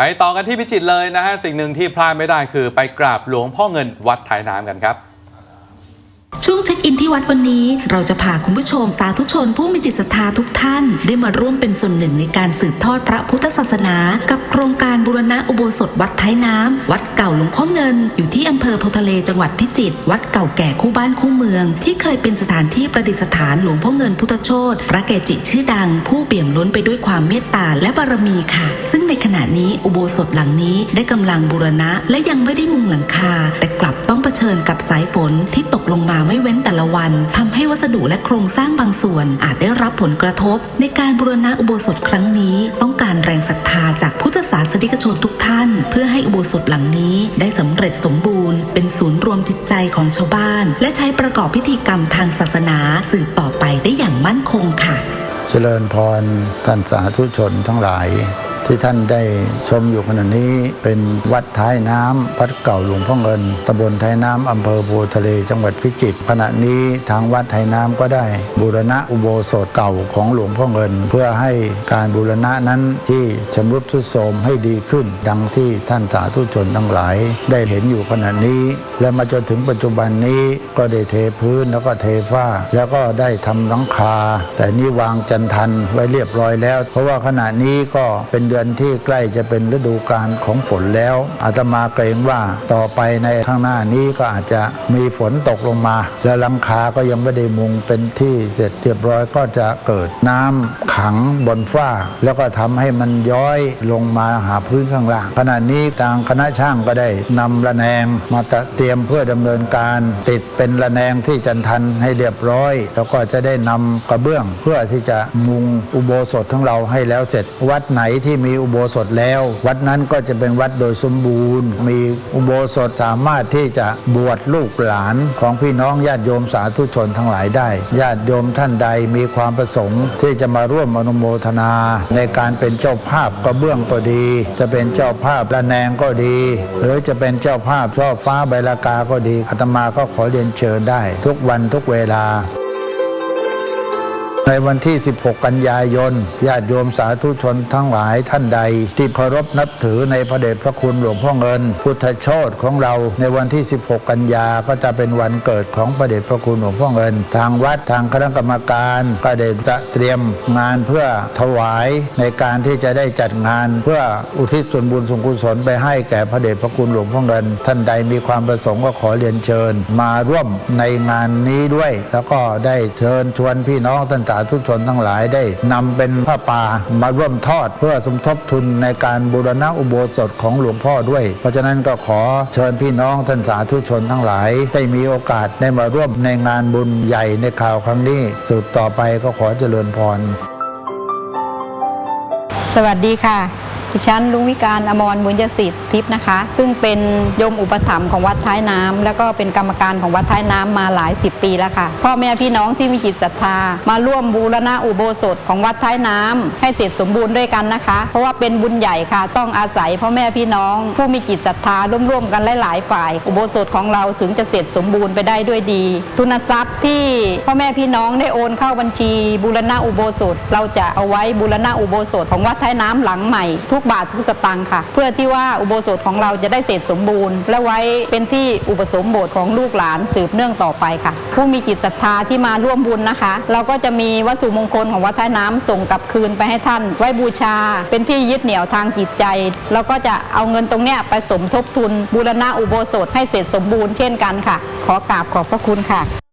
ไปต่อกันที่พิจิตรเลยนะฮะสิ่งหนึ่งที่พลาดไม่ได้คือไปกราบหลวงพ่อเงินวัดท้ายน้ำกันครับ ช่วงเช็คอินที่วัดวันนี้ เราจะพาคุณผู้ชมสาธุชนผู้มีจิตศรัทธาทุกท่าน ได้มาร่วมเป็นส่วนหนึ่งในการสืบทอดพระพุทธศาสนา กับโครงการบูรณะอุโบสถวัดท้ายน้ำวัดเก่าหลวงพ่อเงิน อยู่ที่อำเภอโพทะเลจังหวัดพิจิตรวัดเก่าแก่คู่บ้านคู่เมือง ที่เคยเป็นสถานที่ประดิษฐานหลวงพ่อเงินพุทธโชตพระเกจิชื่อดัง ผู้เปี่ยมล้นไปด้วยความเมตตาและบารมีค่ะ ซึ่งในขณะนี้อุโบสถหลังนี้ได้กำลังบูรณะและยังไม่ได้มุงหลังคา แต่กลับต้องเผชิญกับสายฝนที่ตกลงมาไม่เว้นแต่ละวันทำให้วัสดุและโครงสร้างบางส่วนอาจได้รับผลกระทบ ในการบูรณะอุโบสถครั้งนี้ ต้องการแรงศรัทธาจากพุทธศาสนิกชนทุกท่าน เพื่อให้อุโบสถหลังนี้ได้สำเร็จสมบูรณ์ เป็นศูนย์รวมจิตใจของชาวบ้าน และใช้ประกอบพิธีกรรมทางศาสนาสืบต่อไปได้อย่างมั่นคงค่ะ เจริญพรท่านสาธุชนทั้งหลาย ที่ท่านได้ชมอยู่ขณะนี้เป็นวัดท้ายน้ำวัดเก่าหลวงพ่อเงินตำบลท้ายน้ำอำเภอโพทะเลจังหวัดพิจิตรขณะนี้ทางวัดท้ายน้ำก็ได้ บูรณะอุโบสถเก่าของหลวงพ่อเงิน เพื่อให้การบูรณะนั้นที่ชำรุดทรุดโทรมให้ดีขึ้น ดังที่ท่านสาธุชนทั้งหลาย ได้เห็นอยู่ขณะนี้ และมาจนถึงปัจจุบันนี้ก็ได้เทพื้นแล้วก็เทฝ้า แล้วก็ได้ทำหลังคา แต่นี่วางจันทันไว้เรียบร้อยแล้ว เพราะว่าขณะนี้ก็เป็นเดือนที่ใกล้จะเป็นฤดูกาลของฝนแล้ว อาตมาเกรงว่าต่อไปในข้างหน้านี้ก็อาจจะมีฝนตกลงมา และหลังคาก็ยังไม่ได้มุงเป็นที่เสร็จเรียบร้อยก็จะเกิดน้ำขังบนฝ้า แล้วก็ทำให้มันย้อยลงมาหาพื้นข้างล่างขณะนี้ทางคณะช่างก็ได้นำระแนงมาเตรียมเพื่อดำเนินการติดเป็นระแนงที่จันทันให้เรียบร้อย แล้วก็จะได้นำกระเบื้องเพื่อที่จะมุงอุโบสถทั้งเราให้แล้วเสร็จ วัดไหนที่มีอุโบสถแล้ว วัดนั้นก็จะเป็นวัดโดยสมบูรณ์ มีอุโบสถสามารถที่จะบวชลูกหลานของพี่น้องญาติโยมสาธุชนทั้งหลายได้ ญาติโยมท่านใดมีความประสงค์ที่จะมาร่วมอนุโมทนา ในการเป็นเจ้าภาพกระเบื้องก็ดี จะเป็นเจ้าภาพระแนงก็ดี หรือจะเป็นเจ้าภาพช่อฟ้าใบลากาก็ดีอาตมาก็ขอเรียนเชิญได้ ทุกวันทุกเวลา ในวันที่ 16 กันยายน ญาติโยมสาธุชนทั้งหลายท่านใด ที่เคารพนับถือในพระเดชพระคุณหลวงพ่อเงิน พุทธโชตของเราในวันที่ 16 กันยาก็จะเป็นวันเกิดของพระเดชพระคุณหลวงพ่อเงิน ทางวัดทางคณะกรรมการก็ได้เตรียมงานเพื่อถวายในการที่จะได้จัดงาน เพื่ออุทิศส่วนบุญส่วนกุศลไปให้แก่พระเดชพระคุณหลวงพ่อเงิน ท่านใดมีความประสงค์ก็ขอเรียนเชิญ มาร่วมในงานนี้ด้วย แล้วก็ได้เชิญชวนพี่น้องท่านสาธุชนทั้งหลายได้นำเป็นผ้าป่ามาร่วมทอด เพื่อสมทบทุนในการบูรณะอุโบสถของหลวงพ่อด้วย เพราะฉะนั้นก็ขอเชิญพี่น้องท่านสาธุชนทั้งหลาย ได้มีโอกาสได้มาร่วมในงานบุญใหญ่ในข่าวครั้งนี้สืบต่อไปก็ขอเจริญพร สวัสดีค่ะ ดิฉันลุงวิการอมรบุญยสิทธิ์ทิพย์นะคะ ซึ่งเป็นโยมอุปถัมภ์ของวัดท้ายน้ำแล้วก็เป็นกรรมการของวัดท้ายน้ำมาหลายสิบปีแล้วค่ะพ่อแม่พี่น้องที่มีจิตศรัทธา มาร่วมบูรณะอุโบสถของวัดท้ายน้ำให้เสร็จสมบูรณ์ด้วยกันนะคะ เพราะว่าเป็นบุญใหญ่ค่ะ ต้องอาศัยพ่อแม่พี่น้อง ผู้มีจิตศรัทธาร่วมๆกันหลายๆฝ่าย อุโบสถของเราถึงจะเสร็จสมบูรณ์ไปได้ด้วยดี ทุนทรัพย์ที่พ่อแม่พี่น้องได้โอนเข้าบัญชีบูรณะอุโบสถ เราจะเอาไว้บูรณะอุโบสถของวัดท้ายน้ำหลังใหม่ทุกบาททุกสตางค์ค่ะ เพื่อที่ว่าอุโบสถของเราจะได้เสร็จสมบูรณ์ และไว้เป็นที่อุปสมบทของลูกหลานสืบเนื่องต่อไปค่ะ ผู้มีจิตศรัทธาที่มาร่วมบุญนะคะ เราก็จะมีวัตถุมงคลของวัดท้ายน้ำส่งกลับคืนไปให้ท่าน ไว้บูชา เป็นที่ยึดเหนี่ยวทางจิตใจแล้วก็จะเอาเงินตรงเนี้ยไปสมทบทุนบูรณะอุโบสถให้เสร็จสมบูรณ์เช่นกันค่ะ ขอกราบขอบพระคุณค่ะ